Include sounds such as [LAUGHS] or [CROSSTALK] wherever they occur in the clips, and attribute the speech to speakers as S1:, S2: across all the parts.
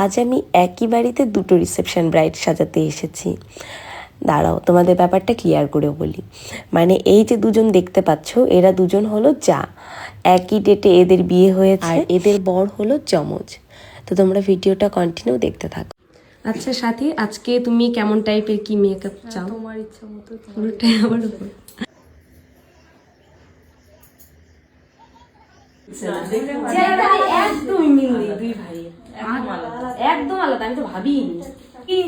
S1: আজ আমি একই বাড়িতে দুটো রিসেপশন ব্রাইড সাজাতে এসেছি। দাঁড়াও তোমাদের ব্যাপারটা ক্লিয়ার করে বলি। মানে এই যে দুজন দেখতে পাচ্ছ এরা দুজন হলো যা। একই ডেটে এদের বিয়ে হয়েছে। আর এদের বর হলো যমজ। তো তোমরা ভিডিওটা কন্টিনিউ দেখতে থাকো। আচ্ছা সাথী আজকে তুমি কেমন টাইপের কি মেকআপ চাও?
S2: তোমার ইচ্ছা মতো
S1: পুরোটাই আমার উপর। একদমই মিল দুই ভাই একদম আলাদা আমি তো ভাবিনি কি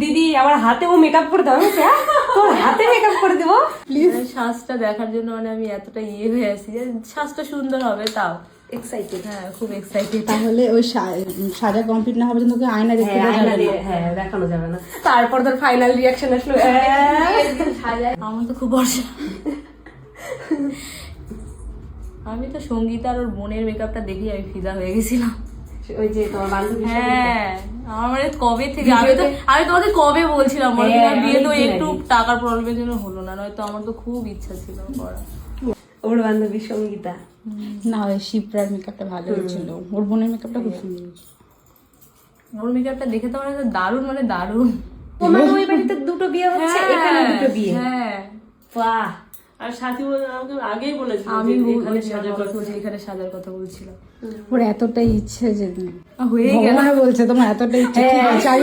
S1: দিদি আমার হাতেও মেকআপ করে দাও আমি বলছি, হ্যাঁ? তোর হাতে মেকআপ করে দেবো?
S2: শ্বাসটা দেখার জন্য মানে আমি এতটা ইয়ে হয়ে আছি। যে শ্বাসটা সুন্দর হবে তাও।
S1: এক্সাইটেড
S2: হ্যাঁ খুব এক্সাইটেড
S3: তাহলে ওই সাজা কমপ্লিট না পর্যন্ত ওকে আয়না দেখতে
S1: হ্যাঁ
S3: যাবে
S1: হ্যাঁ দেখানো যাবে না। তারপর তোর ফাইনাল রিয়াকশন আসলো। হ্যাঁ।
S2: আমার তো খুব ভরসা। আমি তো সঙ্গীতা আর ওর বোনের মেকআপটা দেখেই আমি ফিদা হয়ে গেছিলাম।
S1: ওই যে তোমার বান্ধবী
S2: হ্যাঁ আমার মানে কবে থেকে? আমি তো আমি তোমাদের কবে বলছিলাম বলো?
S1: হ্যাঁ,
S2: বিয়ে তো একটু টাকার প্রবলেমের জন্য হলো না নয়তো আমার তো খুব ইচ্ছা ছিল করা
S1: ওর বান্ধবী সঙ্গীতা।
S3: না ওই শিপ্রার মেকআপটা ভালো হয়েছিল। ওর বোনের মেকআপটা খুব সুন্দর।
S2: ওর মেকআপটা দেখে তো আমার একদম দারুণ মানে দারুণ।
S1: তোমার ওই বাড়িতে দুটো বিয়ে হচ্ছে এখানে দুটো বিয়ে।
S2: হ্যাঁ।
S1: বাহ।
S4: আর সাথী আমাকে আগেই বলেছিল
S2: আমি এখানে
S4: এখানে
S2: সাজার কথা। বলছি এখানে সাজার কথা বলছিলাম
S3: ওর এতটাই ইচ্ছে যে
S2: হয়ে গেল।
S3: বলছে তোমার এতটাই ইচ্ছে আমি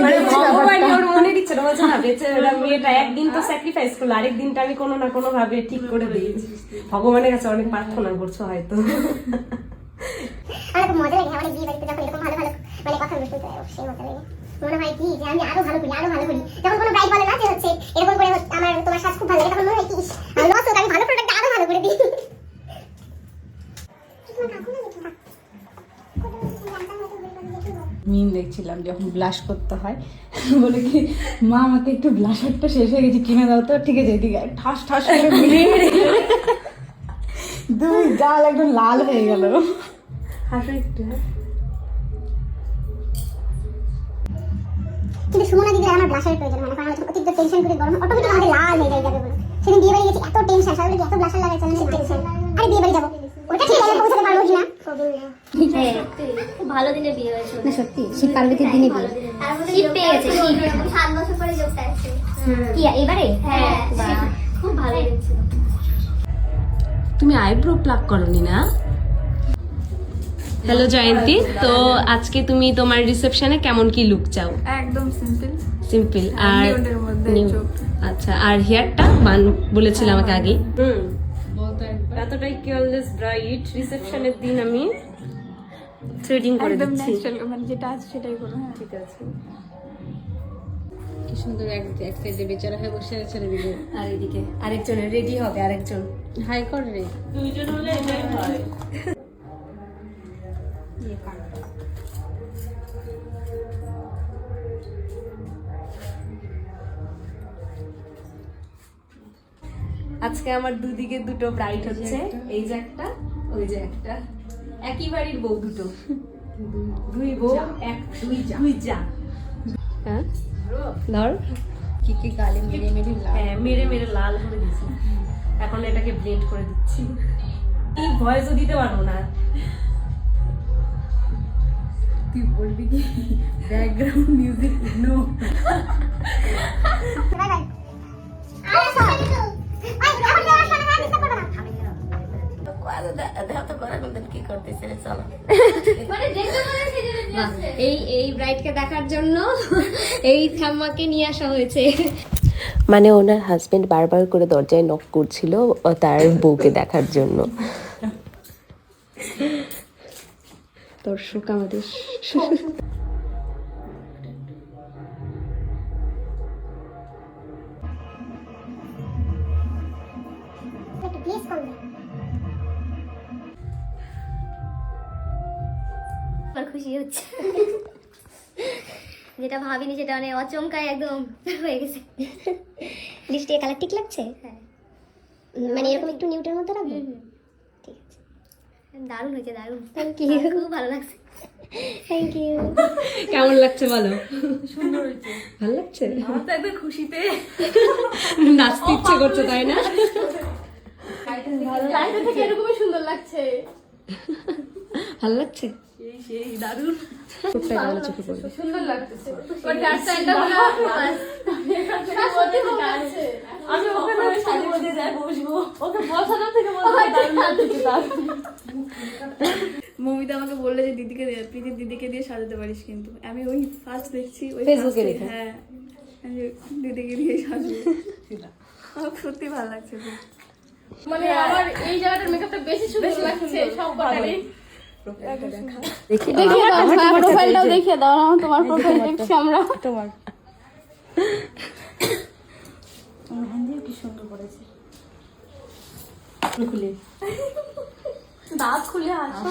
S1: মানে। ওর মনে দিচ্ছে না বলছে না বেচারা মেয়েটা একদিন তো স্যাক্রিফাইস করল আরেক দিনটা আমি কোনো না কোনো ভাবে ঠিক করে দিই ভগবানের কাছে অনেক প্রার্থনা করছ হয়তো।
S5: আমার মজা লাগে আমাদের বিয়ে বাড়িতে যখন এরকম ভালো ভালো মানে কথা বলতে হয় মজা লাগে। মনে হয় কি যে আমি আরও ভালো করি আরও ভালো করি। যখন কোনো ব্রাইড বলে না যে হচ্ছে এরকম করে আমার তোমার সাজ খুব ভালো লাগে তখন মনে হয় কি লস হোক আমি ভালো প্রোডাক্ট আরও ভালো করে দিই।
S3: মিম দেখছিলাম যখন ব্লাশ করতে হয় বলে কি মা আমাকে একটু ব্লাশারটা শেষ হয়ে গেছে কিনে দাও তো ঠিক আছে এদিকে। ঠাস ঠাস করে দুই গাল একদম লাল হয়ে গেল।
S1: হাসো একটু
S5: কিন্তু সুমনা দিদি আমার ব্লাশারের প্রয়োজন মানে কারণ অতিরিক্ত টেনশন করে গরম অটোমেটিক আমাদের লাল হয়ে যায় যাবে বলে সেদিন বিয়ে বাড়ি গেছি এত টেনশন সবাই কি এত ব্লাশার লাগাই চলেন টেনশন আরে বিয়ে বাড়ি যাব। ওটা ঠিক আছে পৌঁছাতে পারব কিনা?
S6: হ্যাঁ ভালো দিনে বিয়ে হয়েছে
S5: না সত্যি শীত পার্বতীর দিনে বিয়ে।
S6: শীত পেয়ে গেছে সাত বছর পরে যোগটা আসছে
S5: কি এবারে?
S6: হ্যাঁ খুব ভালো লেগেছিল
S1: তুমি আইব্রো প্লাক করনি না? হ্যালো জয়ন্তী তো আজকে তুমি তোমার রিসেপশনে কেমন কি লুক চাও?
S2: একদম সিম্পল
S1: সিম্পল আর। আচ্ছা আর হেয়ারটা বান বলেছিল আমাকে আগে হুম এতটাই কেয়ারলেস ব্রাইট রিসেপশনের দিন আমি থ্রেডিং করে দিচ্ছি।
S2: ন্যাচারাল মানে যেটা আছে সেটাই করো হ্যাঁ।
S1: ঠিক আছে।
S3: কি সুন্দর এক এক সাইডে বেচারা হয়ে বসে আছে দিকে
S1: আর এদিকে আরেকজনের রেডি হবে আরেকজন।
S3: হাই কর রে
S4: দুইজন হলে এটাই হয়।
S1: আজকে আমার দুদিকে দুটো ব্রাইট হচ্ছে। এই যে একটা ওই যে একটা। একই বাড়ির বউ দুটো। দুই। বউ এক দুই যা। দুই যা। হ্যাঁ? ধর।
S3: কি কি গালে মেরে মেরে লাল
S1: হ্যাঁ মেরে মেরে লাল করে দিচ্ছি এখন এটাকে ব্লেন্ড করে দিচ্ছি। এই ভয়েসও দিতে পারব না।
S3: তুই বলবি কি? ব্যাকগ্রাউন্ড মিউজিক নো
S6: মানে। এই এই ব্রাইডকে দেখার জন্য এই ঠাম্মাকে নিয়ে আসা হয়েছে।
S1: মানে ওনার হাজবেন্ড বারবার করে দরজায় নক করছিল তার বউকে দেখার জন্য। দর্শক আমাদের
S5: একটু প্লিজ করবে
S6: খুশি হচ্ছে। যেটা ভাবিনি সেটা মানে অচমকায় একদম হয়ে গেছে।
S5: লিপস্টিকের কালার ঠিক লাগছে?
S6: হ্যাঁ।
S5: মানে এরকম একটু নিউটের মধ্যে রাখব
S6: ঠিক আছে। দারুণ হয়েছে দারুণ।
S5: থ্যাংক ইউ
S6: খুব ভালো লাগছে।
S5: থ্যাংক ইউ
S1: কেমন লাগছে বলো?
S2: সুন্দর হয়েছে।
S1: ভালো লাগছে?
S2: আমার তো একদম খুশিতে।
S1: নাচতে ইচ্ছে করছে তাই না?
S6: থেকে এরকমই সুন্দর লাগছে।
S1: ভালো লাগছে?
S2: সেই দারুণ।
S7: চোখটা গেলে চোখে পড়বে
S6: সুন্দর লাগতেছে। ওর হেয়ারস্টাইলটা সত্যি ভালো লাগছে।
S2: আমি ওখানে সাজে মধ্যে যাই বসবো। ওকে বসানো থেকে বলতে দারুণ লাগছে
S8: মমিতা আমাকে বললে যে দিদিকে প্রীতির দিদিকে দিয়ে সাজাতে পারিস কিন্তু। আমি ওই ফার্স্ট দেখছি ওই
S7: ফেসবুকে দেখে?
S8: হ্যাঁ আমি দিদিকে দিয়ে সাজবো। [LAUGHS] আমার সত্যি ভালো লাগছে
S6: মানে আমার এই জায়গাটার মেকআপটা বেশি সুন্দর লাগছে সব কটারই
S7: দেখি।
S6: দেখিয়ে দাও
S7: আমার
S6: তোমার
S7: তোমারটা
S6: প্রোফাইলটাও দেখিয়ে দাও আমার তোমার প্রোফাইল দেখছি আমরা।
S7: তোমার।
S2: খুলে
S6: দাঁত খুলে আসো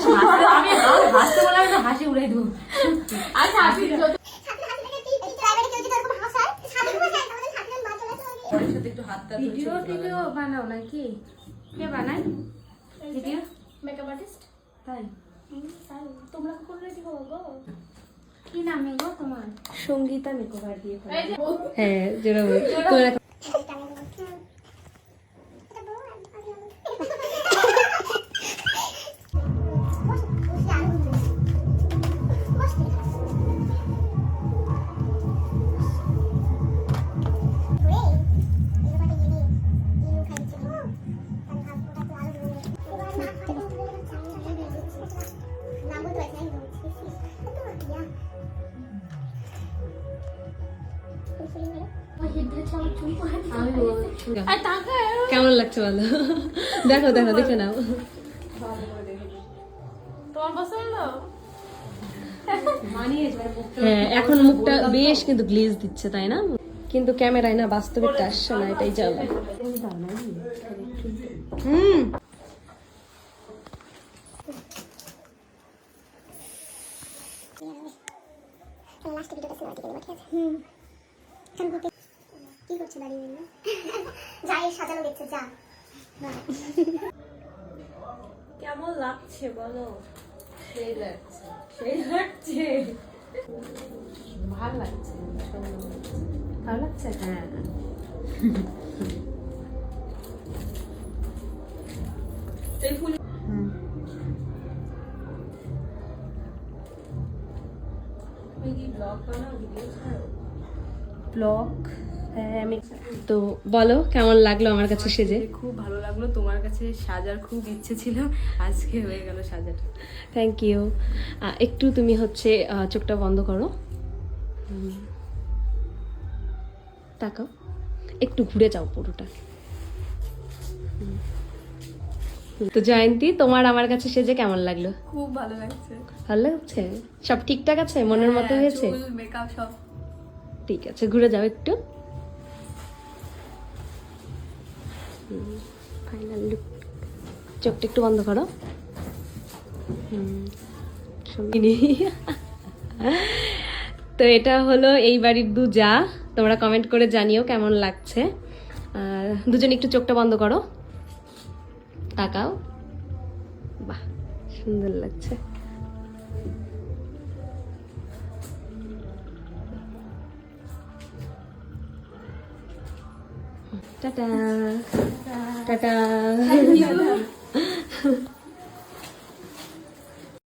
S2: আমি হাসতে বলে আমি হাসি উড়াই দেবো।
S6: আচ্ছা
S5: হাসি
S6: ভিডিও টিডিও বানাও নাকি? কে বানায়? ভিডিও মেকআপ আর্টিস্ট
S2: তাই।
S6: তোমরা কোন রেডি হব গো কি নামে গো তোমার
S7: সঙ্গীতা নিকোবার দিয়ে হ্যাঁ যেরকম কেমন লাগছে বলো? দেখো দেখো দেখে নাও। হ্যাঁ এখন মুখটা বেশ কিন্তু গ্লেজ দিচ্ছে তাই না? কিন্তু ক্যামেরায় না বাস্তবে আসছে না এটাই যাবে হুম।
S5: লাস্ট ভিডিওটা সিনেমা ঠিক আছে। হুম। করছে দাঁড়িয়ে না যাই সাজানো দেখছে যা।
S2: কেমন লাগছে বলো? সেই লাগছে সেই লাগছে।
S7: ভালো লাগছে ভালো লাগছে? হ্যাঁ।
S2: এই ফুল তুমি কি ব্লগ
S7: হ্যাঁ আমি তো বলো কেমন লাগল আমার কাছে সেজে?
S2: খুব ভালো লাগল তোমার কাছে সাজার খুব ইচ্ছে ছিল আজকে হয়ে গেল সাজাটা।
S7: থ্যাংক ইউ একটু তুমি হচ্ছে চোখটা বন্ধ করো। তাকাও। একটু ঘুরে যাও পুরোটা। তো জয়ন্তী তোমার আমার কাছে সেজে কেমন লাগল?
S8: খুব ভালো লাগছে।
S7: ভালো লাগছে? সব ঠিকঠাক আছে? মনের মতো হয়েছে?
S8: মেকআপ সব।
S7: ঠিক আছে ঘুরে যাও একটু। ফাইনাল লুক চোখটা একটু বন্ধ করো তো এটা হলো এই বাড়ির দু যা তোমরা কমেন্ট করে জানিও কেমন লাগছে। আর দুজন একটু চোখটা বন্ধ করো। তাকাও। বাহ সুন্দর লাগছে। 짜잔. 짜잔. 안녕.